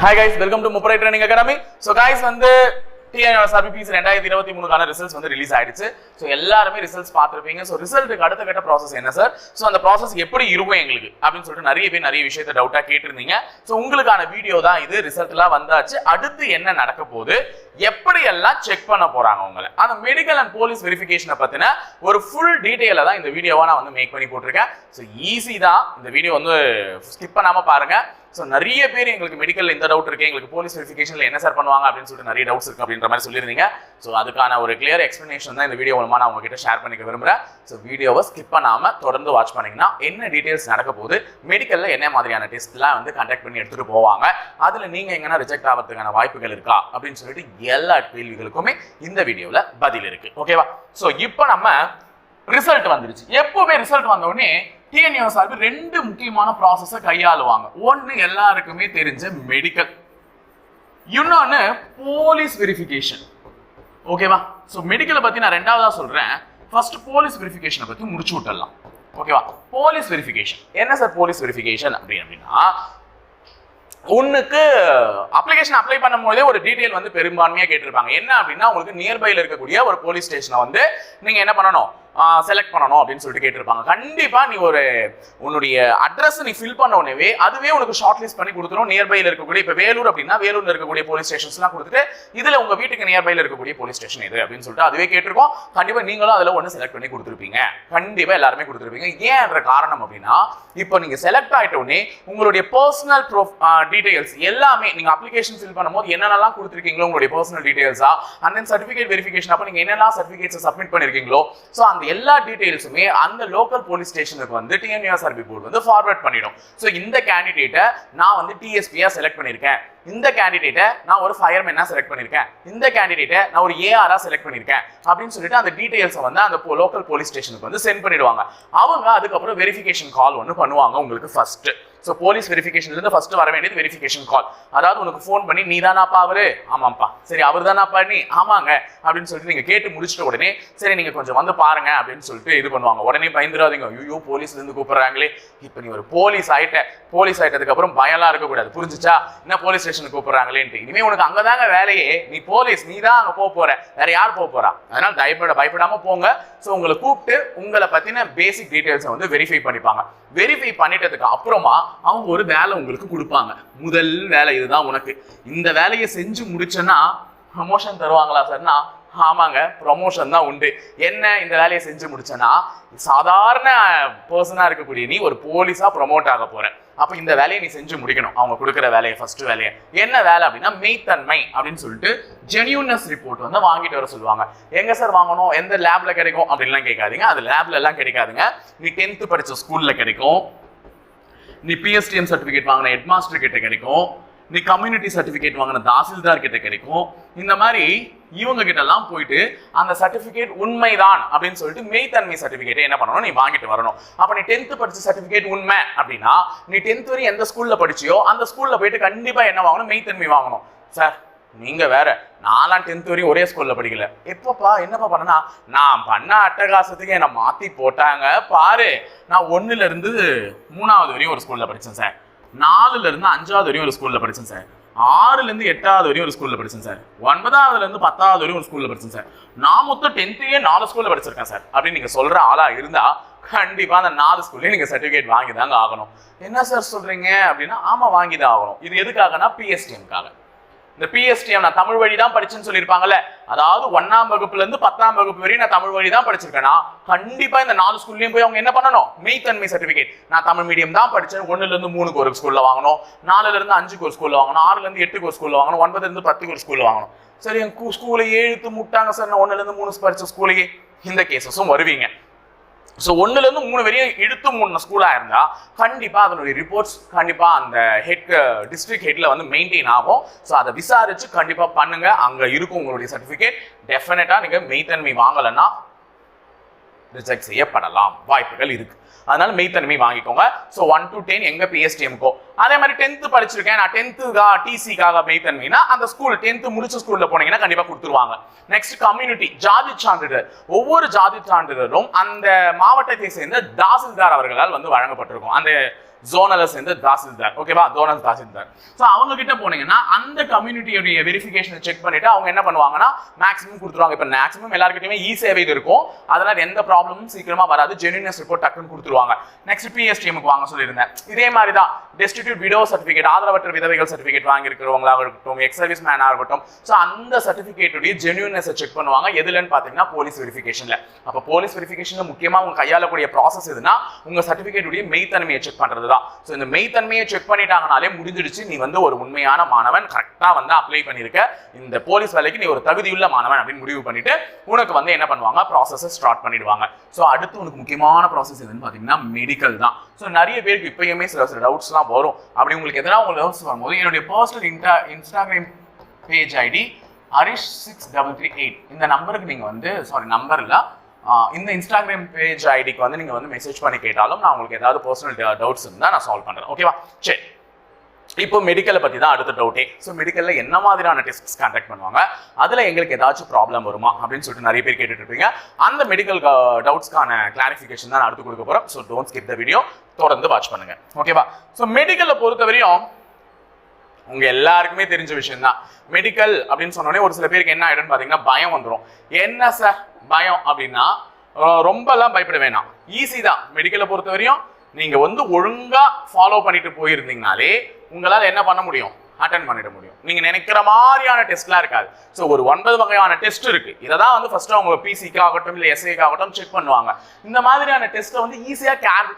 Hi guys welcome to Mupparai training academy so guys வந்து டிஎன்எஸ்ஆர்பிபிஸ் ரெண்டாயிரத்தி இருபத்தி மூணுக்கான ரிசல்ட்ஸ் வந்து ரிலீஸ் ஆயிடுச்சு. ஸோ எல்லாருமே ரிசல்ட்ஸ் பார்த்துருப்பீங்க. ஸோ ரிசல்ட்டுக்கு அடுத்த கட்ட ப்ராசஸ் என்ன சார் ஸோ அந்த ப்ராசஸ் எப்படி இருக்கும் எங்களுக்கு? அப்படின்னு சொல்லிட்டு நிறைய பேர் நிறைய விஷயத்த டவுட்டாக கேட்டிருந்தீங்க. ஸோ உங்களுக்கான வீடியோ தான் இது. ரிசல்ட்லாம் வந்தாச்சு. அடுத்து என்ன நடக்க போகுது? எப்படியெல்லாம் செக் பண்ண போறாங்க உங்களை? அந்த மெடிக்கல் அண்ட் போலீஸ் வெரிஃபிகேஷனை பத்தின ஒரு ஃபுல் டீடைலை தான் இந்த வீடியோவா நான் வந்து மேக் பண்ணி போட்டிருக்கேன். ஸோ ஈஸி தான். இந்த வீடியோ வந்து ஸ்கிப் பண்ணாம பாருங்க. ஸோ நிறைய பேர் எங்களுக்கு மெடிக்கல் இந்த டவுட் இருக்கு. எங்களுக்கு போலீஸ் வெரிஃபிகேஷன்ல என்ன சார் பண்ணுவாங்க அப்படின்னு சொல்லிட்டு நிறைய டவுட்ஸ் இருக்கு அப்படின்ற மாதிரி சொல்லியிருந்தீங்க. ஸோ அதுக்கான ஒரு கிளியர் எக்ஸ்பிளனேஷன் தான் இந்த வீடியோ மூலமா நான் உங்ககிட்ட ஷேர் பண்ணிக்க விரும்புறேன். ஸோ வீடியோவை ஸ்கிப் பண்ணாம தொடர்ந்து வாட்ச் பண்ணீங்கன்னா என்ன டீடைல்ஸ் நடக்க போகுது மெடிக்கல்ல என்ன மாதிரியான டெஸ்ட்லாம் வந்து கண்டக்ட் பண்ணி எடுத்துட்டு போவாங்க அதுல நீங்க எங்கன்னா ரிஜெக்ட் ஆகிறதுக்கான வாய்ப்புகள் இருக்கா அப்படின்னு சொல்லிட்டு எல்லா கேள்விகளுக்குமே இந்த வீடியோவில் பதில் இருக்கு. ஓகேவா ஸோ இப்போ நம்ம ரிசல்ட் வந்துருச்சு. எப்பவுமே ரிசல்ட் வந்த உடனே டிஎன்யூஎஸ்ஆர்பி ரெண்டு முக்கியமான ப்ராசஸை கையாளுவாங்க. ஒன்று எல்லாருக்குமே தெரிஞ்ச மெடிக்கல் இன்னொன்று போலீஸ் வெரிஃபிகேஷன் ஓகேவா ஸோ மெடிக்கலை பற்றி நான் ரெண்டாவதா சொல்கிறேன் ஃபர்ஸ்ட் போலீஸ் வெரிஃபிகேஷனை பற்றி முடிச்சு விட்டுடலாம். ஓகேவா போலீஸ் வெரிஃபிகேஷன் என்ன சார் போலீஸ் வெரிஃபிகேஷன் அப்படின்னு அப்படின்னா ஒன்றுக்கு அப்ளிகேஷன் அப்ளை பண்ணும்போதே ஒரு டீட்டெயில் வந்து பெரும்பான்மையாக கேட்டிருப்பாங்க. என்ன அப்படின்னா உங்களுக்கு நியர்பையில் இருக்கக்கூடிய ஒரு போலீஸ் ஸ்டேஷனை வந்து நீங்கள் என்ன பண்ணணும்? செலக்ட் பண்ணணும் அப்படின்னு சொல்லிட்டு கேட்டிருப்பாங்க. கண்டிப்பா நீ ஒரு உன்னுடைய அட்ரஸ் நீ ஃபில் பண்ண உடனே அதுவே உனக்கு ஷார்ட் லிஸ்ட் பண்ணி கொடுத்துரும். நியர்பைல இருக்கக்கூடிய இப்போ வேலூர் அப்படின்னா வேலூர்ல இருக்கக்கூடிய போலீஸ் ஸ்டேஷன்ஸ்லாம் கொடுத்துட்டு இதுல உங்க வீட்டுக்கு நியர்பைல இருக்கக்கூடிய போலீஸ் ஸ்டேஷன் இது அப்படின்னு சொல்லிட்டு அதுவே கேட்டிருக்கோம். கண்டிப்பா நீங்களும் அதுல ஒன்று செலக்ட் பண்ணி கொடுத்துருப்பீங்க. கண்டிப்பா எல்லாருமே கொடுத்துருப்பீங்க. ஏன்ற காரணம் அப்படின்னா இப்போ நீங்க செலக்ட் ஆயிட்ட உடனே உங்களுடைய பர்சனல் ப்ரூஃப் டீடைல்ஸ் எல்லாமே நீங்க அப்ளிகேஷன் ஃபில் பண்ணும்போது என்னென்னலாம் கொடுத்துருக்கீங்களோ உங்களுடைய பர்சனல் டீடைல்ஸா அண்ட் தென் சர்டிஃபிகேட் வெரிஃபிகேஷன் அப்போ நீங்க என்னெல்லாம் சர்டிஃபிகேட்ஸ் சப்மிட் பண்ணிருக்கீங்களோ ஸோ அந்த எல்லா டீடைல்ஸுமே அந்த லோக்கல் போலீஸ் ஸ்டேஷனுக்கு வந்து டிஎன்யூஎஸ்ஆர்பி போர்டு வந்து ஃபார்வர்ட் பண்ணிடும். ஸோ இந்த கேண்டிடேட்டை நான் வந்து டிஎஸ்பியாக செலக்ட் பண்ணியிருக்கேன். இந்த கேண்டிடேட்டை நான் ஒரு ஃபயர்மேனாக செலக்ட் பண்ணியிருக்கேன் இந்த கேண்டிடேட்டை நான் ஒரு ஏஆராக செலக்ட் பண்ணியிருக்கேன் அப்படின்னு சொல்லிட்டு அந்த டீட்டெயில்ஸை வந்து அந்த லோக்கல் போலீஸ் ஸ்டேஷனுக்கு வந்து சென்ட் பண்ணிடுவாங்க. அவங்க அதுக்கப்புறம் வெரிஃபிகேஷன் கால் ஒன்று பண்ணுவாங்க உங்களுக்கு ஃபர்ஸ்ட் ஸோ போலீஸ் வெரிஃபிகேஷன்லேருந்து ஃபர்ஸ்ட் வர வேண்டியது வெரிஃபிகேஷன் கால் அதாவது உனக்கு ஃபோன் பண்ணி நீ தானாப்பா அவரு? ஆமாப்பா சரி அவர் தானாப்பா நீ? ஆமாங்க. அப்படின்னு சொல்லிட்டு நீங்கள் கேட்டு முடிச்சிட்ட உடனே சரி நீங்கள் கொஞ்சம் வந்து பாருங்க. அப்படின்னு சொல்லிட்டு இது பண்ணுவாங்க. உடனே பயந்துடாதீங்க. ஐயோ போலீஸ்லேருந்து கூப்பிட்றாங்களே. இப்போ நீ ஒரு போலீஸ் ஆகிட்ட போலீஸ் ஆகிட்டதுக்கப்புறம் பயம்லாம் இருக்கக்கூடாது. புரிஞ்சுச்சா? என்ன போலீஸ் ஸ்டேஷனுக்கு கூப்பிடுறாங்களேன்ட்டு. இனிமே உனக்கு அங்கதாங்க வேலையே. நீ போலீஸ் நீ தான் அங்க போக போற. வேற யார் போக போறா? அதனால பயப்பட பயப்படாம போங்க. ஸோ உங்களை கூப்பிட்டு உங்களை பத்தின பேசிக் டீட்டெயில்ஸை வந்து வெரிஃபை பண்ணிப்பாங்க. வெரிஃபை பண்ணிட்டதுக்கு அப்புறமா அவங்க ஒரு வேலை உங்களுக்கு கொடுப்பாங்க. முதல் வேலை இதுதான் உனக்கு. இந்த வேலையை செஞ்சு முடிச்சேன்னா ப்ரமோஷன் தருவாங்களா சார்னா ஆமாங்க ப்ரொமோஷன் தான் உண்டு. என்ன இந்த வேலையை செஞ்சு முடிச்சேன்னா சாதாரண பர்சனாக இருக்கக்கூடிய நீ ஒரு போலீஸாக ப்ரொமோட் ஆக போற. அப்போ இந்த வேலையை நீ செஞ்சு முடிக்கணும். அவங்க கொடுக்குற வேலையை ஃபர்ஸ்ட் வேலையை. என்ன வேலை அப்படின்னா மெய்த்தன்மை அப்படின்னு சொல்லிட்டு ஜெனியூன்னஸ் ரிப்போர்ட் வந்து வாங்கிட்டு வர சொல்லுவாங்க. எங்க சார் வாங்கணும்? எந்த லேப்ல கிடைக்கும்? அப்படின்லாம் கேட்காதீங்க. அது லேப்ல எல்லாம் கிடைக்காதுங்க. நீ டென்த்து படிச்ச ஸ்கூல்ல கிடைக்கும். நீ பிஎஸ்டிஎம் சர்டிபிகேட் வாங்கின ஹெட்மாஸ்டர் கிட்ட கிடைக்கும். நீ கம்யூனிட்டி சர்டிஃபிகேட் வாங்கின தாசில்தார் கிட்ட கிடைக்கும். இந்த மாதிரி இவங்க கிட்ட எல்லாம் போயிட்டு அந்த சர்டிஃபிகேட் உண்மைதான் அப்படின்னு சொல்லிட்டு மெய்த்தன்மை சர்டிபிகேட்டை என்ன பண்ணணும்? நீ வாங்கிட்டு வரணும். அப்ப நீ டென்த் படிச்ச சர்டிஃபிகேட் உண்மை அப்படின்னா நீ டென்த் வரை எந்த ஸ்கூல்ல படிச்சியோ அந்த ஸ்கூல்ல போயிட்டு கண்டிப்பா என்ன வாங்கணும்? மெய்த்தன்மை வாங்கணும். சார் நீங்க வேற. நாலாம் டென்த் வரையும் ஒரே ஸ்கூல்ல படிக்கல. எப்பப்பா என்னப்பா பண்ணனா நான் பண்ண அட்டகாசத்துக்கு என்னை மாத்தி போட்டாங்க. பாரு நான் ஒண்ணுல இருந்து மூணாவது வரையும் ஒரு ஸ்கூல்ல படிச்சேன் சார் நாலுல இருந்து அஞ்சாவது வரையும் ஒரு ஸ்கூல்ல படிச்சேன் சார் ஆறுலேருந்து எட்டாவது வரையும் ஒரு ஸ்கூலில் படித்தேன் சார். ஒன்பதாவதுலேருந்து பத்தாவது வரையும் ஒரு ஸ்கூலில் படித்தேன் சார். நான் மொத்தம் டென்த்தையே நாலு ஸ்கூலில் படிச்சிருக்கேன் சார். அப்படின்னு நீங்கள் சொல்கிற ஆளாக இருந்தால் கண்டிப்பாக அந்த நாலு ஸ்கூல்லையும் நீங்கள் சர்டிஃபிகேட் வாங்கி தாங்க ஆகணும். என்ன சார் சொல்கிறீங்க அப்படின்னா ஆமாம் வாங்கி தான் ஆகணும். இது எதுக்காகனா பிஎஸ்டிஎம்காக இந்த பிஎஸ்டிஎம் நான் தமிழ் வழி தான் படிச்சேன்னு சொல்லியிருப்பாங்கல்ல. அதாவது ஒன்னாம் வகுப்புல இருந்து பத்தாம் வகுப்பு வரையும் நான் தமிழ் வழி தான் படிச்சிருக்கேன்னா கண்டிப்பா இந்த நாலு ஸ்கூல்லையும் போய் அவங்க என்ன பண்ணணும்? மெய்த்தன்மை சர்டிபிகேட் நான் தமிழ் மீடியம் தான் படிச்சேன். ஒண்ணுல இருந்து மூணுக்கு ஒரு ஸ்கூல்ல வாங்கணும். நாலுல இருந்து அஞ்சுக்கு ஒரு ஸ்கூல்ல வாங்கணும். ஆறுல இருந்து எட்டுக்கு ஒரு ஸ்கூல்ல வாங்கணும். ஒன்பதுல இருந்து பத்துக்கு ஒரு ஸ்கூல்ல வாங்கணும். சரி என் ஸ்கூலை எழுத்து முட்டாங்க சார். நான் ஒண்ணுல இருந்து மூணு படிச்ச ஸ்கூலையே இந்த கேசஸும் வருவீங்க. ஸோ ஒன்றுலேருந்து மூணு வரையும் இழுத்து மூணு ஸ்கூலாக இருந்தால் கண்டிப்பாக அதனுடைய ரிப்போர்ட்ஸ் கண்டிப்பாக அந்த ஹெட் டிஸ்ட்ரிக்ட் ஹெட்டில் வந்து மெயின்டைன் ஆகும். ஸோ அதை விசாரித்து கண்டிப்பாக பண்ணுங்கள் அங்கே இருக்கும் உங்களுடைய சர்டிஃபிகேட் டெஃபினட்டாக நீங்கள் மெய்த்தன்மை வாங்கலைன்னா ரிஜெக்ட் செய்யப்படலாம். வாய்ப்புகள் இருக்குது அதனால மெய்த்தன்மை வாங்கிக்கோங்க. ஸோ ஒன் டு டென் எங்க பிஎஸ்டிஎம்கோ அதே மாதிரி டென்த்து படிச்சிருக்கேன். நான் டென்த்துக்கா டிசிக்காக மெய்த்தன்மைனா அந்த ஸ்கூல் டென்த்து முடிச்ச ஸ்கூல்ல போனீங்கன்னா கண்டிப்பா கொடுத்துருவாங்க. நெக்ஸ்ட் கம்யூனிட்டி ஜாதி சான்றிதழ். ஒவ்வொரு ஜாதி சான்றிதழும் அந்த மாவட்டத்தை சேர்ந்த தாசில்தார் அவர்களால் வந்து வழங்கப்பட்டிருக்கும். அந்த ஜோனலை சேர்ந்த தாசில்தார். ஓகேவா ஜோனல் தாசில்தார். ஸோ அவங்க கிட்ட போனீங்கன்னா அந்த கம்யூனிட்டியுடைய வெரிஃபிகேஷனை செக் பண்ணிட்டு அவங்க என்ன பண்ணுவாங்கன்னா மேக்ஸிமம் கொடுத்துருவாங்க. இப்போ மேக்ஸிமம் எல்லாருக்கிட்டையுமே இ சேவை இது இருக்கும். அதனால எந்த ப்ராப்ளமும் சீக்கிரமா வராது. ஜெனியூனஸ் ரிப்போர்ட் டக்குன்னு கொடுத்துருவாங்க. நெக்ஸ்ட் பிஎஸ்டிஎம்க்கு வாங்க சொல்லியிருந்தேன். இதே மாதிரி தான் டெஸ்டிடியூட் விடோ சர்டிஃபிகேட் ஆதரவற்ற விதவைகள் சர்டிஃபிகேட் வாங்கியிருக்கிறவங்களாக இருக்கட்டும் எக்ஸ் சர்வீஸ் மேனாக இருக்கட்டும். ஸோ அந்த சர்டிஃபிகேட்டுடைய ஜென்யூனஸை செக் பண்ணுவாங்க. எதுலன்னு பார்த்தீங்கன்னா போலீஸ் வெரிஃபிகேஷனில் அப்போ போலீஸ் வெரிஃபிகேஷனில் முக்கியமாக உங்க கையாளக்கூடிய ப்ராசஸ் எதுனா உங்க சர்டிஃபிகேட்டுடைய மெய்த்தன்மையை செக் பண்ணுறது தான் ஸோ இந்த மெய்த்தன்மையை செக் பண்ணிட்டாங்கனாலே முடிஞ்சிடுச்சு. நீ வந்து ஒரு உண்மையான மாணவன் கரெக்டாக வந்து அப்ளை பண்ணியிருக்க இந்த போலீஸ் வேலைக்கு நீ ஒரு தகுதியுள்ள மாணவன் அப்படின்னு முடிவு பண்ணிட்டு உனக்கு வந்து என்ன பண்ணுவாங்க? ப்ராசஸை ஸ்டார்ட் பண்ணிடுவாங்க. ஸோ அடுத்து உனக்கு முக்கியமான ப்ராசஸ் எதுன்னு பார்த்தீங்கன்னா மெடிக்கல் தான். ஸோ நிறைய பேருக்கு இப்பயுமே சில சில டவுட்ஸ்லாம் வரும். அப்படி உங்களுக்கு எதனா உங்களுக்கு டவுட்ஸ் வரும்போது என்னுடைய personal insta Instagram page ID Harish six double three eight இந்த நம்பருக்கு நீங்கள் வந்து சாரி நம்பரில் இந்த இன்ஸ்டாகிராம் பேஜ் ஐடிக்கு வந்து நீங்கள் வந்து மெசேஜ் பண்ணி கேட்டாலும் நான் உங்களுக்கு ஏதாவது பர்சனல் டவுட்ஸ் இருந்தால் நான் சால்வ் பண்ணுறேன் ஓகேவா சரி. இப்போ மெடிக்கலை பற்றி தான் அடுத்த டவுட்டே ஸோ மெடிக்கலில் என்ன மாதிரியான டெஸ்ட்ஸ் கண்டக்ட் பண்ணுவாங்க? அதில் எங்களுக்கு ஏதாச்சும் ப்ராப்ளம் வருமா? அப்படின்னு சொல்லிட்டு நிறைய பேர் கேட்டுட்டு இருப்பீங்க. அந்த மெடிக்கல் டவுட்ஸ்க்கான கிளாரிஃபிகேஷன் தான் நான் அடுத்து கொடுக்க போகிறோம் so don't skip the video தொடர்ந்து வாட்ச் பண்ணுங்க. ஓகேவா ஸோ மெடிக்கலை பொறுத்தவரையும் உங்க எல்லாருக்குமே தெரிஞ்ச விஷயம் தான் மெடிக்கல் அப்படின்னு சொன்னோடனே ஒரு சில பேருக்கு என்ன ஆயிடும்னு பாத்தீங்கன்னா பயம் வந்துடும் என்ன சார்? பயம் அப்படின்னா ரொம்பலாம் பயப்பட வேணாம். ஈஸி தான். மெடிக்கலை பொறுத்த வரையும் நீங்கள் வந்து ஒழுங்காக ஃபாலோ பண்ணிட்டு போயிருந்தீங்கனாலே உங்களால் என்ன பண்ண முடியும்? அட்டன் பண்ணிட முடியும். நீங்க நினைக்கிற மாதிரியான டெஸ்ட்லாம் இருக்காது. ஸோ ஒரு ஒன்பது வகையான டெஸ்ட் இருக்கு. இதை தான் வந்து ஃபர்ஸ்ட் அவங்க பிசிக்கு ஆகட்டும் இல்லை எஸ்ஐக்கு ஆகட்டும் செக் பண்ணுவாங்க. இந்த மாதிரியான டெஸ்ட்டை வந்து ஈஸியாக கேரி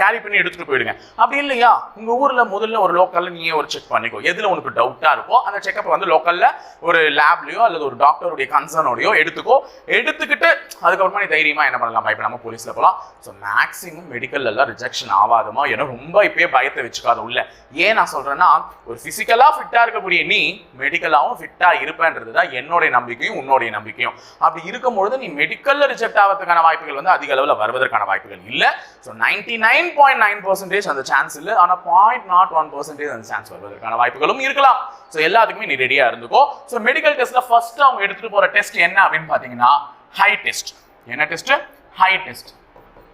கேரி பண்ணி எடுத்துகிட்டு போயிடுங்க. அப்படி இல்லையா? உங்க ஊர்ல முதல்ல ஒரு லோக்கல்ல நீயே ஒரு செக் பண்ணிக்கோ. எதுல உனக்கு டவுட்டா இருக்கோ அந்த செக்கப் வந்து லோக்கல்ல ஒரு லேப்லயோ அல்லது ஒரு டாக்டருடைய கன்சர்னோடையோ எடுத்துக்கோ. எடுத்துக்கிட்டு அதுக்கப்புறமா நீ தைரியமா என்ன பண்ணலாம்? நம்ம போலீஸ்ல போகலாம் ஸோ மேக்ஸிமம் மெடிக்கல் எல்லாம் ரிஜெக்ஷன் ஆகாதுமா? ஏன்னா ரொம்ப இப்பயே பயத்தை வச்சுக்காத உள்ள. ஏன் நான் சொல்றேன்னா ஒரு பிசிக்கலாக ஃபிட்டாக இருக்கக்கூடிய நீ மெடிக்கலாகவும் ஃபிட்டாக இருப்பேன்றது தான் என்னுடைய நம்பிக்கையும் உன்னுடைய நம்பிக்கையும். அப்படி இருக்கும்பொழுது நீ மெடிக்கலில் ரிஜெக்ட் ஆகிறதுக்கான வாய்ப்புகள் வந்து அதிக அளவில் வருவதற்கான வாய்ப்புகள் இல்லை. So ninety nine point nine percentage அந்த சான்ஸ் இல்லை. ஆனால் பாயிண்ட் நாட் ஒன் பர்சன்டேஜ் அந்த சான்ஸ் வருவதற்கான வாய்ப்புகளும் இருக்கலாம். ஸோ எல்லாத்துக்குமே நீ ரெடியாக இருந்துக்கோ. ஸோ மெடிக்கல் டெஸ்ட்டில் ஃபர்ஸ்ட் அவங்க எடுத்துகிட்டு போகிற டெஸ்ட் என்ன அப்படின்னு பார்த்தீங்கன்னா ஹை டெஸ்ட் என்ன டெஸ்ட் ஹை டெஸ்ட்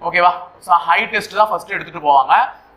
ஓகேவா ஸோ ஹை டெஸ்ட் தான் ஃபர்ஸ்ட் எடுத்துகிட்டு போவாங்க.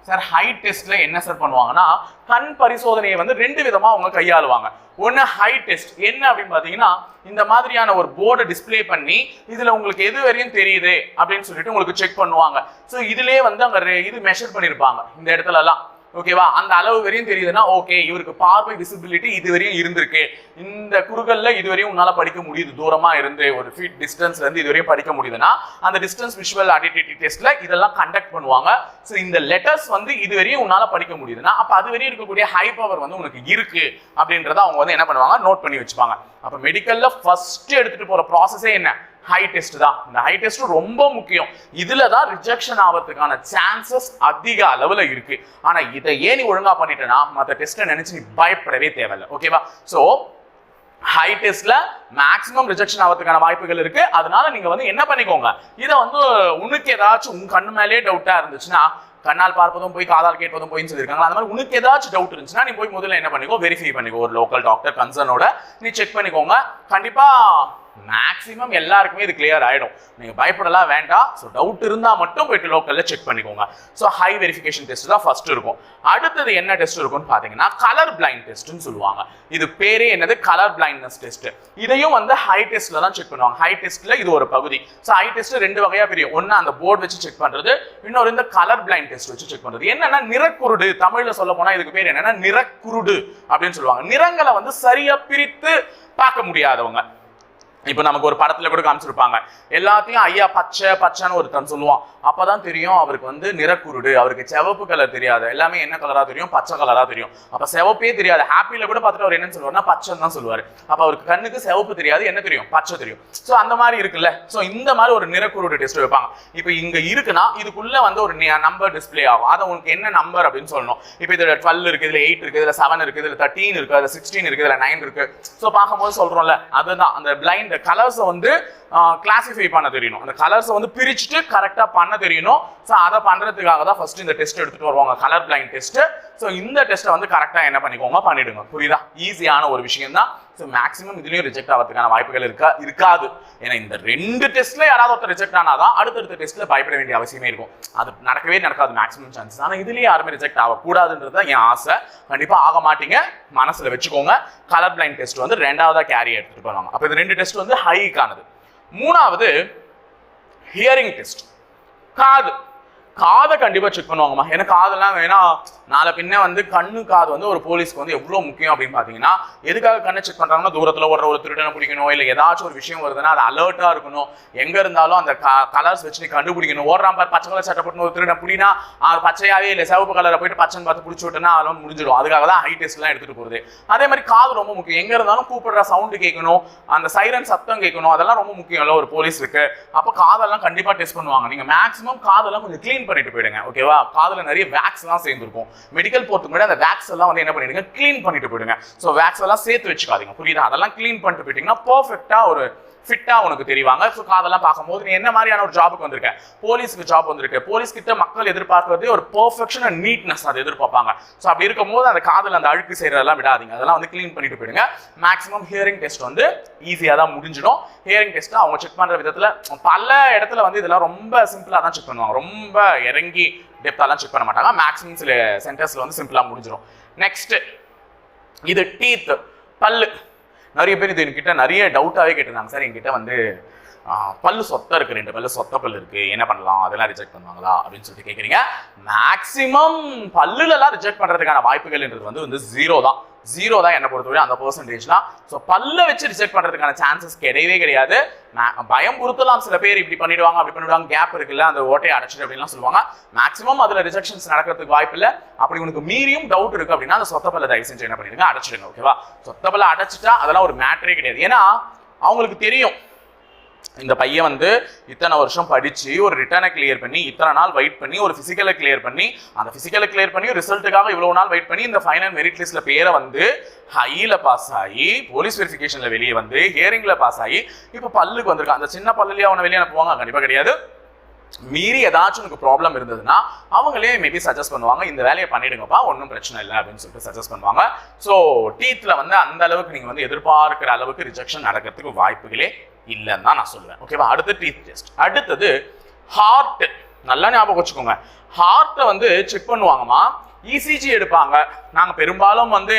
சார் ஹை டெஸ்ட்ல என்ன சார் பண்ணுவாங்கன்னா கண் பரிசோதனையை வந்து ரெண்டு விதமா அவங்க கையாளுவாங்க. ஒன்று ஹை டெஸ்ட் என்ன அப்படின்னு பார்த்தீங்கன்னா இந்த மாதிரியான ஒரு போர்டை டிஸ்ப்ளே பண்ணி இதுல உங்களுக்கு எது வரையும் தெரியுது அப்படின்னு சொல்லிட்டு உங்களுக்கு செக் பண்ணுவாங்க. ஸோ இதுலயே வந்து அங்க ரெ- இது மெஷர் பண்ணியிருப்பாங்க இந்த இடத்துல எல்லாம் ஓகேவா? அந்த அளவு வரையும் தெரியுதுன்னா ஓகே இவருக்கு பார்வை விசிபிலிட்டி இது வரையும் இருந்திருக்கு. இந்த குறுகல்ல இது வரையும் உன்னால படிக்க முடியுது. தூரமா இருந்து ஒரு ஃபீட் டிஸ்டன்ஸ்ல இருந்து இது வரையும் படிக்க முடியுதுன்னா அந்த டிஸ்டன்ஸ் விஷுவல் ஐடென்டிட்டி டெஸ்ட்ல இதெல்லாம் கண்டக்ட் பண்ணுவாங்க. ஸோ இந்த லெட்டர்ஸ் வந்து இது வரையும் உன்னால படிக்க முடியுதுன்னா அப்ப அது வரையும் இருக்கக்கூடிய ஹை பவர் வந்து உனக்கு இருக்கு அப்படின்றத அவங்க வந்து என்ன பண்ணுவாங்க? நோட் பண்ணி வச்சுப்பாங்க. அப்ப மெடிக்கல்ல ஃபர்ஸ்ட் எடுத்துட்டு போற ப்ராசஸே என்ன? ஹை டெஸ்ட் தான். இந்த ஹை டெஸ்ட் ரொம்ப முக்கியம். இதுல தான் ரிஜெக்ஷன் ஆகிறதுக்கான சான்சஸ் அதிக அளவுல இருக்கு. ஆனா இதை ஏன் நீ ஒழுங்கா பண்ணிட்டேன்னா மற்ற டெஸ்ட்டை நினைச்சு நீ பயப்படவே தேவையில்லை. ஓகேவா ஸோ ஹை டெஸ்ட்ல மேக்ஸிமம் ரிஜெக்ஷன் ஆகிறதுக்கான வாய்ப்புகள் இருக்கு. அதனால நீங்க வந்து என்ன பண்ணிக்கோங்க? இதை வந்து உனக்கு ஏதாச்சும் உன் கண்ணு மேலே டவுட்டா இருந்துச்சுன்னா கண்ணால் பார்ப்பதும் போய் காதால் கேட்பதும் போய் சொல்லியிருக்காங்க அந்த மாதிரி உனக்கு ஏதாச்சும் டவுட் இருந்துச்சுன்னா நீ போய் முதல்ல என்ன பண்ணிக்கோ? வெரிஃபை பண்ணிக்கோ. ஒரு லோக்கல் டாக்டர் கன்சர்னோட நீ செக் பண்ணிக்கோங்க. கண்டிப்பா மேக்ஸிமம் எல்லாருக்குமே இது கிளியர் ஆகிடும் நீங்கள் பயப்படலாம் வேண்டாம். ஸோ டவுட் இருந்தால் மட்டும் போயிட்டு லோக்கலில் செக் பண்ணிக்கோங்க. ஸோ ஹை வெரிஃபிகேஷன் டெஸ்ட் தான் ஃபர்ஸ்ட் இருக்கும். அடுத்தது என்ன டெஸ்ட் இருக்கும்னு பார்த்தீங்கன்னா கலர் பிளைண்ட் டெஸ்ட்னு சொல்லுவாங்க. இது பேரே என்னது? கலர் பிளைண்ட்னஸ் டெஸ்ட் இதையும் வந்து ஹை டெஸ்ட்டில் தான் செக் பண்ணுவாங்க. ஹை டெஸ்ட்டில் இது ஒரு பகுதி. ஸோ ஹை டெஸ்ட் ரெண்டு வகையாக பிரியும். ஒன்று அந்த போர்டு வச்சு செக் பண்ணுறது இன்னொரு இந்த கலர் பிளைண்ட் டெஸ்ட் வச்சு செக் பண்ணுறது என்னன்னா நிறக்குருடு. தமிழில் சொல்ல போனால் இதுக்கு பேர் என்னன்னா நிறக்குருடு அப்படின்னு சொல்லுவாங்க. நிறங்களை வந்து சரியாக பிரித்து பார்க்க முடியாதவங்க. இப்போ நமக்கு ஒரு படத்துல கூட காமிச்சிருப்பாங்க. எல்லாத்தையும் ஐயா பச்சை பச்சைன்னு ஒருத்தன் சொல்லுவான். அப்பதான் தெரியும் அவருக்கு வந்து நிறக்குருடு அவருக்கு சிவப்பு கலர் தெரியாது. எல்லாமே என்ன கலரா தெரியும்? பச்சை கலரா தெரியும். அப்ப சிவப்பே தெரியாது. ஹாப்பியில கூட பார்த்துட்டு அவர் என்னன்னு சொல்லுவாருன்னா பச்சைன்னு தான் சொல்லுவாரு. அப்ப அவருக்கு கண்ணுக்கு சிவப்பு தெரியாது என்ன தெரியும்? பச்சை தெரியும். சோ அந்த மாதிரி இருக்குல்ல. சோ இந்த மாதிரி ஒரு நிறக்குருடு டெஸ்ட் வைப்பாங்க. இப்போ இங்க இருக்குன்னா இதுக்குள்ள வந்து ஒரு நம்பர் டிஸ்பிளே ஆகும். அதை உங்களுக்கு என்ன நம்பர் அப்படின்னு சொல்லணும். இப்போ இதுல டுவெல் இருக்கு இதுல எயிட் இருக்கு இதுல செவன் இருக்கு இதுல தேர்ட்டீன் இருக்கு அதுல சிக்ஸ்டீன் இருக்கு இதுல நைன் இருக்கு. ஸோ பார்க்கும்போது சொல்றோம்ல அதுதான். அந்த பிளைண்ட் கலர்ஸை வந்து கிளாசிஃபை பண்ண தெரியணும். அந்த கலர்ஸை வந்து பிரிச்சுட்டு கரெக்டாக பண்ண தெரியணும். ஸோ அதை பண்ணுறதுக்காக தான் ஃபர்ஸ்ட் இந்த டெஸ்ட் எடுத்துகிட்டு வருவாங்க. கலர் பிளைண்ட் டெஸ்ட்டு ஸோ இந்த டெஸ்ட்டை வந்து கரெக்டாக என்ன பண்ணிக்கோங்க பண்ணிடுங்க. புரியுதா? ஈஸியான ஒரு விஷயம் தான் ஸோ மேக்ஸிமம் இதுலேயும் ரிஜெக்ட் ஆகிறதுக்கான வாய்ப்புகள் இருக்கா? இருக்காது. ஏன்னா இந்த ரெண்டு டெஸ்ட்ல யாராவது ஒருத்தர் ரிஜெக்ட் ஆனாதான் அடுத்தடுத்த டெஸ்ட்ல பயப்பட வேண்டிய அவசியமே இருக்கும். அது நடக்கவே நடக்காது மேக்ஸிமம் சான்சஸ் ஆனால் இதுலேயே யாருமே ரிஜெக்ட் ஆகக்கூடாதுன்றது தான் என் ஆசை. கண்டிப்பாக ஆக மாட்டீங்க. மனசில் வச்சுக்கோங்க. கலர் பிளைண்ட் டெஸ்ட் வந்து ரெண்டாவதாக கேரி எடுத்துகிட்டு போவாங்க அப்போ இந்த ரெண்டு டெஸ்ட் வந்து ஹைக்கானது மூணாவது ஹியரிங் டெஸ்ட் காது. காதை கண்டிப்பாக செக் பண்ணுவாங்கம்மா. ஏன்னா காதெல்லாம் வேணா நாளை பின்ன வந்து கண்ணு காது வந்து ஒரு போலீஸ்க்கு வந்து எவ்வளோ முக்கியம் அப்படின்னு பார்த்தீங்கன்னா எதுக்காக கண்ணை செக் பண்ணுறாங்கன்னா தூரத்தில் ஓடுற ஒரு திருடனை பிடிக்கணும் இல்லை ஏதாச்சும் ஒரு விஷயம் வருதுன்னா அது அலர்ட்டாக இருக்கணும். எங்கே இருந்தாலும் அந்த கலர்ஸ் வச்சு நீ கண்டுபிடிக்கணும். ஓடுறான் பாரு பச்சை கலர் சட்டை போட்டு ஒரு திருடன் பிடினா அது பச்சையாவே இல்லை சிவப்பு கலரை போயிட்டு பச்சைன்னு பார்த்து பிடிச்சி விட்டோன்னா அதெல்லாம் முடிஞ்சிடும். அதுக்காக தான் ஹை டெஸ்ட்லாம் எடுத்துகிட்டு போகிறது போகுது அதே மாதிரி காது ரொம்ப முக்கியம். எங்கே இருந்தாலும் கூப்பிடுற சவுண்டு கேட்கணும். அந்த சைரன் சத்தம் கேட்கணும். அதெல்லாம் ரொம்ப முக்கியம் இல்லை ஒரு போலீஸுக்கு அப்போ காதெல்லாம் கண்டிப்பாக டெஸ்ட் பண்ணுவாங்க. நீங்கள் மேக்ஸிமம் காதெல்லாம் கொஞ்சம் க்ளீன் பண்ணிட்டு போயிடுங்க ஓகேவா காதில் நிறைய வேக்ஸ் எல்லாம் சேர்ந்துருக்கும். மெடிக்கல் போகிறதுக்கு முன்னாடி அந்த வேக்ஸ் எல்லாம் வந்து என்ன பண்ணிடுங்க க்ளீன் பண்ணிட்டு போயிடுங்க. ஸோ வேக்ஸ் எல்லாம் சேர்த்து வச்சுக்காதீங்க புரியுதா? அதெல்லாம் க்ளீன் பண்ணிட்டு போயிட்டீங்கன்னா பர்ஃபெக்டாக ஒரு ஃபிட்டா உனக்கு தெரிவாங்க. ஸோ காதெல்லாம் பார்க்கும்போது நீ என்ன மாதிரியான ஒரு ஜாபுக்கு வந்திருக்க? போலீஸ்க்கு ஜாப் வந்திருக்கு. போலீஸ் கிட்ட மக்கள் எதிர்பார்க்கறதே ஒரு பெர்ஃபெக்ஷன் அண்ட் நீட்னஸ் அதை எதிர்பார்ப்பாங்க. ஸோ அப்படி இருக்கும்போது அந்த காதல் அந்த அழுக்கு செய்யறதெல்லாம் விடாதீங்க. அதெல்லாம் வந்து க்ளீன் பண்ணிட்டு போயிடுங்க. மேக்ஸிமம் ஹியரிங் டெஸ்ட் வந்து ஈஸியாக தான் முடிஞ்சிடும். ஹியரிங் டெஸ்ட் அவங்க செக் பண்ற விதத்துல பல இடத்துல வந்து இதெல்லாம் ரொம்ப சிம்பிளாக தான் செக் பண்ணுவாங்க. ரொம்ப இறங்கி டெப்த்தாலாம் செக் பண்ண மாட்டாங்க. மேக்ஸிமம் சில சென்டர்ஸ்ல வந்து சிம்பிளாக முடிஞ்சிடும். நெக்ஸ்ட் இது டீத் பல்லு. நிறைய பேர் இது என்கிட்ட நிறைய டவுட்டாகவே கேட்டிருந்தாங்க. சார் என்கிட்ட வந்து பல்லு சொத்த இருக்கு ரெண்டு பல்லு சொத்த பல்லு இருக்கு. என்ன பண்ணலாம்? அதெல்லாம் ரிஜெக்ட் பண்ணுவாங்களா? அப்படின்னு சொல்லிட்டு கேட்குறீங்க மேக்சிமம் பல்லுலலாம் ரிஜெக்ட் பண்றதுக்கான வாய்ப்புகள்ன்றது வந்து வந்து ஜீரோ தான். ஜீரோ தான் என்ன பொறுத்தவரை அந்த பர்சன்டேஜ்லாம் ஸோ பல்ல வச்சு ரிஜெக்ட் பண்றதுக்கான சான்சஸ் கிடையவே கிடையாது. பயம் பொறுத்தலாம் சில பேர் இப்படி பண்ணிடுவாங்க அப்படி பண்ணிடுவாங்க கேப் இருக்குல்ல அந்த ஓட்டையை அடைச்சிட்டு அப்படின்லாம் சொல்லுவாங்க. மேக்ஸிமம் அதுல ரிஜெக்ஷன்ஸ் நடக்கிறதுக்கு வாய்ப்பு இல்லை. அப்படி உனக்கு மீறியும் டவுட் இருக்கு அப்படின்னா அந்த சொத்த பல்ல தயவு செஞ்சு என்ன பண்ணிடுங்க அடைச்சிடுங்க ஓகேவா சொத்த பல்ல அடைச்சிட்டா அதெல்லாம் ஒரு மேட்டரே கிடையாது. ஏன்னா அவங்களுக்கு தெரியும். இந்த பையன் வந்து இத்தனை வருஷம் படித்து ஒரு ரிட்டர்னை கிளியர் பண்ணி இத்தனை நாள் வெயிட் பண்ணி ஒரு ஃபிசிக்கலை கிளியர் பண்ணி அந்த ஃபிசிக்கலை கிளியர் பண்ணி ரிசல்ட்டுக்காக இவ்வளோ நாள் வெயிட் பண்ணி இந்த ஃபைனல் மெரிட் லிஸ்ட்டில் பேரை வந்து ஹையில் பாஸ் ஆகி போலீஸ் வெரிஃபிகேஷனில் வெளியே வந்து ஹியரிங்கில் பாஸ் ஆகி இப்போ பல்லுக்கு வந்திருக்கான். அந்த சின்ன பல்லுலேயே அவனை வெளியே அனுப்புவாங்க? கண்டிப்பாக கிடையாது. மீறி ஏதாச்சும் உனக்கு ப்ராப்ளம் இருந்ததுன்னா அவங்களே மேபி சஜஸ்ட் பண்ணுவாங்க இந்த வேலையை பண்ணிடுங்கப்பா ஒன்றும் பிரச்சனை இல்லை அப்படின்னு சொல்லிட்டு சஜஸ்ட் பண்ணுவாங்க. ஸோ டீத்தில் வந்து அந்த அளவுக்கு நீங்கள் வந்து எதிர்பார்க்கிற அளவுக்கு ரிஜெக்ஷன் நடக்கிறதுக்கு வாய்ப்புகளே இல்லைன்னு தான் நான் சொல்லுவேன். ஓகேவா அடுத்து டீத் டெஸ்ட் அடுத்தது ஹார்ட் நல்லா ஞாபகம் வச்சுக்கோங்க. ஹார்ட்டை வந்து செக் பண்ணுவாங்கம்மா. இசிஜி எடுப்பாங்க. நாங்கள் பெரும்பாலும் வந்து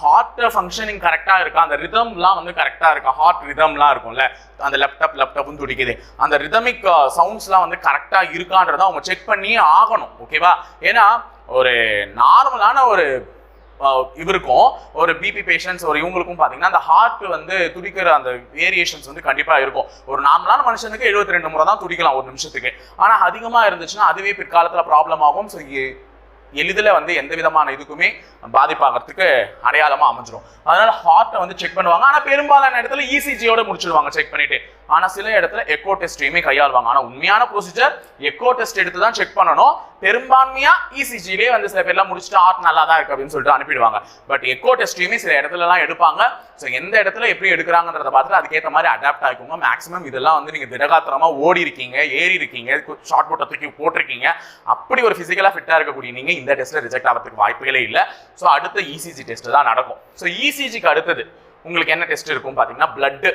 ஹார்ட் ஃபங்க்ஷனிங் கரெக்டாக இருக்கா? அந்த ரிதம்லாம் வந்து கரெக்டாக இருக்கா? ஹார்ட் ரிதம்லாம் இருக்கும்ல. அந்த லேப்டாப் லேப்டாப்னு துடிக்குது. அந்த ரிதமிக் சவுண்ட்ஸ்லாம் வந்து கரெக்டாக இருக்கான்றத அவங்க செக் பண்ணி ஆகணும். ஓகேவா ஏன்னா ஒரு நார்மலான ஒரு இவருக்கும் ஒரு பிபி பேஷண்ட்ஸ் ஒரு இவங்களுக்கும் பார்த்தீங்கன்னா அந்த ஹார்ட் வந்து துடிக்கிற அந்த வேரியேஷன்ஸ் வந்து கண்டிப்பாக இருக்கும். ஒரு நார்மலான மனுஷனுக்கு 72 ரெண்டு முறை தான் துடிக்கலாம் ஒரு நிமிஷத்துக்கு. ஆனால் அதிகமாக இருந்துச்சுன்னா அதுவே பிற்காலத்தில் ப்ராப்ளம் ஆகும். ஸோ எளிதில் வந்து எந்த விதமான இதுக்குமே பாதிப்பாகிறதுக்கு அடையாளமாக அமைஞ்சிடும் அதனால ஹார்ட்டை வந்து செக் பண்ணுவாங்க. ஆனால் பெரும்பாலான இடத்துல இசிஜியோட முடிச்சிடுவாங்க செக் பண்ணிட்டு. ஆனால் சில இடத்துல எக்கோ டெஸ்ட்டையுமே கையாளுவாங்க. ஆனால் உண்மையான ப்ரொசீஜர் எக்கோ டெஸ்ட் எடுத்து தான் செக் பண்ணணும். பெரும்பான்மையாக இசிஜிலே வந்து சில பேர்லாம் முடிச்சுட்டு ஹார்ட் நல்லா தான் இருக்கு அப்படின்னு சொல்லிட்டு அனுப்பிடுவாங்க. பட் எக்கோ டெஸ்ட்டையுமே சில இடத்துலலாம் எடுப்பாங்க. ஸோ எந்த இடத்துல எப்படி எடுக்கிறாங்கன்றத பார்த்துட்டு அதுக்கேற்ற மாதிரி அடாப்ட் ஆகிக்கோங்க. மேக்ஸிமம் இதெல்லாம் வந்து நீங்கள் திடகாத்திரமாக ஓடி இருக்கீங்க ஏறி இருக்கீங்க ஷார்ட் போட்டை தூக்கி போட்டிருக்கீங்க. அப்படி ஒரு ஃபிசிக்கலாக ஃபிட்டாக இருக்கக்கூடிய நீங்கள் இந்த டெஸ்ட்டில் ரிஜெக்ட் ஆகிறதுக்கு வாய்ப்புகளே இல்லை. ஸோ அடுத்த இசிஜி டெஸ்ட் தான் நடக்கும். ஸோ இசிஜிக்கு அடுத்தது உங்களுக்கு என்ன டெஸ்ட் இருக்கும் பார்த்தீங்கன்னா பிளட்டு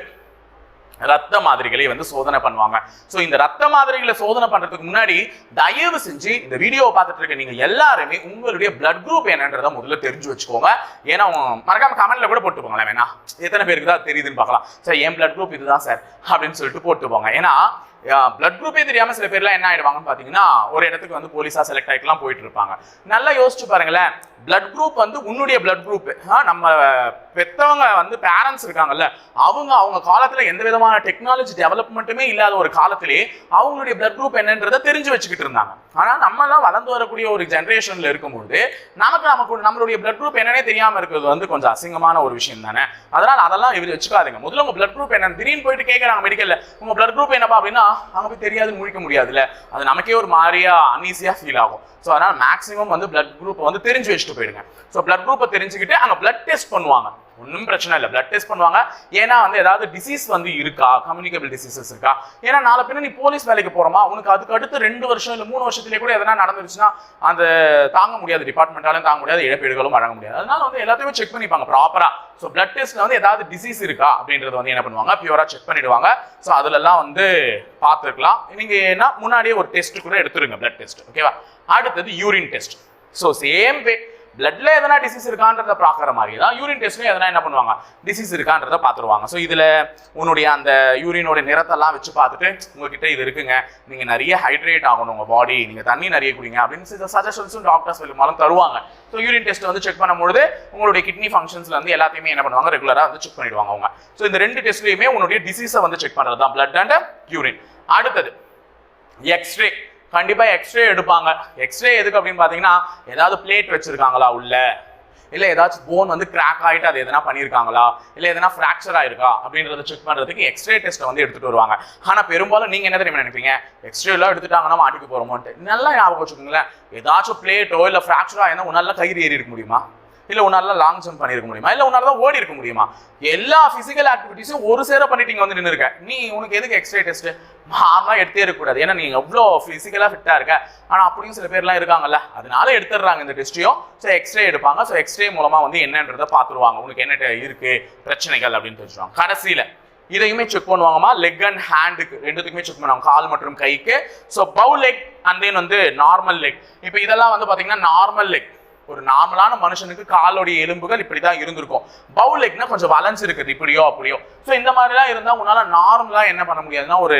ரத்த மாதிரிகளை வந்து சோதனை பண்ணுவாங்க. ஸோ இந்த ரத்த மாதிரிகளை சோதனை பண்ணுறதுக்கு முன்னாடி தயவு செஞ்சு இந்த வீடியோவை பார்த்துட்டு இருக்க நீங்கள் எல்லாருமே உங்களுடைய பிளட் குரூப் என்னன்றதை முதல்ல தெரிஞ்சு வச்சுக்கோங்க. ஏன்னா மறக்காம கமெண்ட்ல கூட போட்டுக்கோங்களேன் வேணா. எத்தனை பேருக்கு தான் தெரியுதுன்னு பார்க்கலாம். சார் என் பிளட் குரூப் இதுதான் சார். அப்படின்னு சொல்லிட்டு போட்டுப்போங்க ஏன்னா பிளட் குரூப்பே தெரியாம சில பேர்லாம் என்ன ஆயிடுவாங்கன்னு பாத்தீங்கன்னா ஒரு இடத்துக்கு வந்து போலீஸா செலக்ட் ஆகிட்டுலாம் போயிட்டு இருப்பாங்க நல்லா யோசிச்சு பாருங்களேன் பிளட் குரூப் வந்து உன்னுடைய பிளட் குரூப் நம்ம பெத்தவங்க வந்து பேரண்ட்ஸ் இருக்காங்கல்ல அவங்க அவங்க காலத்துல எந்த விதமான டெக்னாலஜி டெவலப்மெண்ட்டுமே இல்லாத ஒரு காலத்திலே அவங்களுடைய பிளட் குரூப் என்னன்றதை தெரிஞ்சு வச்சுக்கிட்டு இருந்தாங்க. ஆனா நம்ம எல்லாம் வளர்ந்து வரக்கூடிய ஒரு ஜென்ரேஷன்ல இருக்கும்போது நமக்கு நமக்கு நம்மளுடைய பிளட் குரூப் என்னன்னே தெரியாம இருக்கிறது வந்து கொஞ்சம் அசிங்கமான ஒரு விஷயம் தானே. அதனால அதெல்லாம் இவர் வச்சுக்காதீங்க. முதல்ல உங்க பிளட் குரூப் என்ன திடீர்னு போயிட்டு கேட்கறாங்க மெடிக்கல்ல உங்க பிளட் குரூப் என்னப்பா அப்படின்னா அங்க போய் தெரியாதுன்னு முழிக்க முடியாதுல்ல. அது நமக்கே ஒரு மாதிரியா அன்ஈஸியா ஃபீல் ஆகும். ஸோ அதனால மேக்ஸிமம் வந்து பிளட் குரூப்பை வந்து தெரிஞ்சு வச்சுட்டு போயிடுங்க. ஸோ பிளட் குரூப்பை தெரிஞ்சுக்கிட்டு அங்க பிளட் டெஸ்ட் பண்ணுவாங்க. ஒன்றும் பிரச்சனை இல்லை. பிளட் டெஸ்ட் பண்ணுவாங்க. ஏன்னா வந்து ஏதாவது டிசீஸ் வந்து இருக்கா? கம்யூனிகபிள் டிசீசஸ் இருக்கா? ஏன்னா நாளை பின்ன நீ போலீஸ் வேலைக்கு போகிறோமா உனக்கு அதுக்கு அடுத்து ரெண்டு வருஷம் இல்லை மூணு வருஷத்துலேயே கூட எதனா நடந்துருச்சுன்னா அந்த தாங்க முடியாது. டிபார்ட்மெண்ட்டாலும் தாங்க முடியாது. இழப்பீடுகளும் வழங்க முடியாது. அதனால வந்து எல்லாத்தையுமே செக் பண்ணிப்பாங்க ப்ராப்பராக ஸோ பிளட் டெஸ்ட்ல வந்து ஏதாவது டிசீஸ் இருக்கா? அப்படின்றத வந்து என்ன பண்ணுவாங்க? பியூராக செக் பண்ணிடுவாங்க. ஸோ அதுலலாம் வந்து பார்த்துருக்கலாம். நீங்கள் என்ன? முன்னாடியே ஒரு டெஸ்ட் கூட எடுத்துருங்க பிளட் டெஸ்ட் ஓகேவா அடுத்தது urine test so same way பிளட்ல எதனா டிசீஸ் இருக்கான்றத பார்க்குற மாதிரி தான் யூரின் டெஸ்ட்லையும் எதனா என்ன பண்ணுவாங்க? டிசீஸ் இருக்கான்றத பார்த்துருவாங்க. ஸோ இதில் உன்னுடைய அந்த யூரினோட நிறத்தெல்லாம் வச்சு பார்த்துட்டு உங்ககிட்ட இது இருக்குங்க. நீங்கள் நிறைய ஹைட்ரேட் ஆகணும் உங்கள் பாடி நீங்கள் தண்ணி நிறைய குடிங்க அப்படின்னு சஜஷன்ஸும் டாக்டர்ஸ் பெரும்பாலும் தருவாங்க. ஸோ யூரின் டெஸ்ட் வந்து செக் பண்ணும்பொழுது உங்களுடைய கிட்னி ஃபங்க்ஷன்ஸ்ல வந்து எல்லாத்தையுமே என்ன பண்ணுவாங்க? ரெகுலராக வந்து செக் பண்ணிடுவாங்க அவங்க. ஸோ இந்த ரெண்டு டெஸ்ட்லையுமே உன்னுடைய டிசீஸை வந்து செக் பண்ணுறது தான் பிளட் அண்ட் யூரின் அடுத்தது எக்ஸ்ரே கண்டிப்பா எக்ஸ்ரே எடுப்பாங்க. எக்ஸ்ரே எதுக்கு அப்படின்னு பாத்தீங்கன்னா ஏதாவது பிளேட் வச்சிருக்காங்களா உள்ள? இல்ல ஏதாச்சும் போன் வந்து கிராக் ஆயிட்டு அது எதனா பண்ணியிருக்காங்களா இல்ல எதனா ஃப்ராக்சர் ஆயிருக்கா? அப்படின்றத செக் பண்றதுக்கு எக்ஸ்ரே டெஸ்ட்டை வந்து எடுத்துட்டு வருவாங்க. ஆனா பெரும்பாலும் நீங்க என்ன தெரியுமா நினைப்பீங்க? எக்ஸ்ரே எல்லாம் எடுத்துட்டாங்கன்னா மாட்டிக்கு போறோமோன்ட்டு. நல்லா ஞாபகம் வச்சுக்கோங்களேன். ஏதாச்சும் பிளேட்டோ இல்ல ஃப்ராக்சர் ஆயிருந்தா உன்னால கயிறு ஏறி இருக்க முடியுமா? இல்ல உன்னால லாங் ஜம்ப் பண்ணிருக்க முடியுமா? இல்ல உன்னால தான் ஓடி இருக்க முடியுமா? எல்லா பிசிக்கல் ஆக்டிவிட்டிஸும் ஒரு சேர பண்ணிட்டு இங்க வந்து நின்று இருக்க நீ உனக்கு எதுக்கு எக்ஸ்ரே டெஸ்ட் மாறலாம் எடுத்தே இருக்கக்கூடாது. ஏன்னா நீங்க எவ்வளோ பிசிக்கலா ஃபிட்டா இருக்க? ஆனா அப்படியும் சில பேர்லாம் இருக்காங்கல்ல. அதனால எடுத்துடுறாங்க இந்த டெஸ்ட்டையும் ஸோ எக்ஸ்ரே எடுப்பாங்க. ஸோ எக்ஸ்ரே மூலமா வந்து என்னன்றதை பார்த்துருவாங்க. உனக்கு என்ன இருக்கு? பிரச்சனைகள் அப்படின்னு தெரிஞ்சுவாங்க கடைசியில இதையுமே செக் பண்ணுவாங்கம்மா. லெக் அண்ட் ஹேண்டுக்கு ரெண்டுத்துக்குமே செக் பண்ணுவாங்க. கால் மற்றும் கைக்கு. ஸோ பவு லெக் அண்ட் தென் வந்து நார்மல் லெக் இப்போ இதெல்லாம் வந்து பார்த்தீங்கன்னா நார்மல் லெக் ஒரு நார்மலான மனுஷனுக்கு காலோடைய எலும்புகள் இப்படிதான் இருந்திருக்கும். பவுல் லெக்னா கொஞ்சம் வளைஞ்சு இருக்குது இப்படியோ அப்படியோ. ஸோ இந்த மாதிரிலாம் இருந்தால் உன்னால நார்மலாக என்ன பண்ண முடியாதுன்னா ஒரு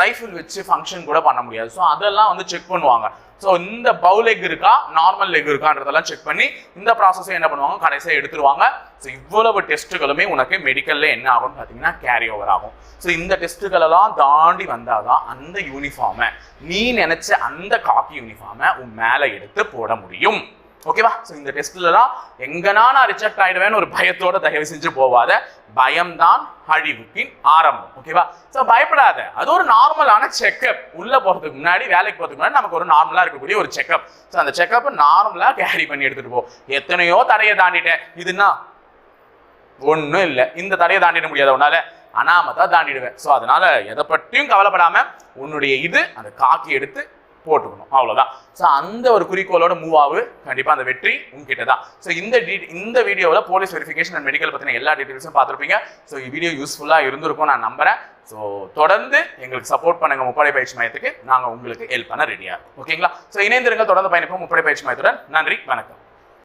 ரைஃபிள் வச்சு ஃபங்க்ஷன் கூட பண்ண முடியாது. ஸோ அதெல்லாம் வந்து செக் பண்ணுவாங்க. ஸோ இந்த பவுல் லெக் இருக்கா நார்மல் லெக் இருக்கான்றதெல்லாம் செக் பண்ணி இந்த ப்ராசஸை என்ன பண்ணுவாங்க கடைசியாக எடுத்துருவாங்க. ஸோ இவ்வளவு டெஸ்ட்டுகளுமே உனக்கு மெடிக்கல்ல என்ன ஆகும்னு பார்த்தீங்கன்னா கேரி ஓவர் ஆகும். ஸோ இந்த டெஸ்ட்டுகளெல்லாம் தாண்டி வந்தாதான் அந்த யூனிஃபார்மை நீ நினைச்ச அந்த காக்கி யூனிஃபார்மை உன் மேலே எடுத்து போட முடியும். ஓகேவா? ஸோ இந்த டெஸ்ட்லலாம் எங்கன்னா நான் ரிஜெக்ட் ஆகிடுவேன்னு ஒரு பயத்தோட தயவு செஞ்சு போவாத. பயம்தான் அழிவுக்கின் ஆரம்பம். ஓகேவா? ஸோ பயப்படாத. அது ஒரு நார்மலான செக்கப் உள்ளே போகிறதுக்கு முன்னாடி வேலைக்கு போகிறதுக்கு முன்னாடி நமக்கு ஒரு நார்மலாக இருக்கக்கூடிய ஒரு செக்கப் ஸோ அந்த செக்கப் நார்மலாக கேரி பண்ணி எடுத்துகிட்டு போ. எத்தனையோ தடையை தாண்டிட்டேன். இதுன்னா ஒன்றும் இல்லை. இந்த தடையை தாண்டிட முடியாத உன்னால. அனாமத்தா தாண்டிடுவேன். ஸோ அதனால எதை பற்றியும் கவலைப்படாமல் உன்னுடைய இது அந்த காக்கி எடுத்து போட்டுக்கணும். அவ்வளோதான் ஸோ அந்த ஒரு குறிக்கோளோட மூவ் ஆகு கண்டிப்பாக அந்த வெற்றி உங்ககிட்ட தான் ஸோ இந்த டீ இந்த வீடியோவில் போலீஸ் வெரிஃபிகேஷன் அண்ட் மெடிக்கல் பற்றின எல்லா டீட்டெயில்ஸும் பார்த்துருப்பீங்க. ஸோ வீடியோ யூஸ்ஃபுல்லாக இருந்திருக்கும் நான் நம்புறேன். ஸோ தொடர்ந்து எங்களுக்கு சப்போர்ட் பண்ணுங்க முப்படை பயிற்சி மையத்துக்கு. நாங்கள் உங்களுக்கு ஹெல்ப் பண்ண ரெடியா ஓகேங்களா ஸோ இணைந்திருங்க தொடர்ந்து பயணிப்போம் முப்படை பயிற்சி மையத்துடன். நன்றி. வணக்கம்.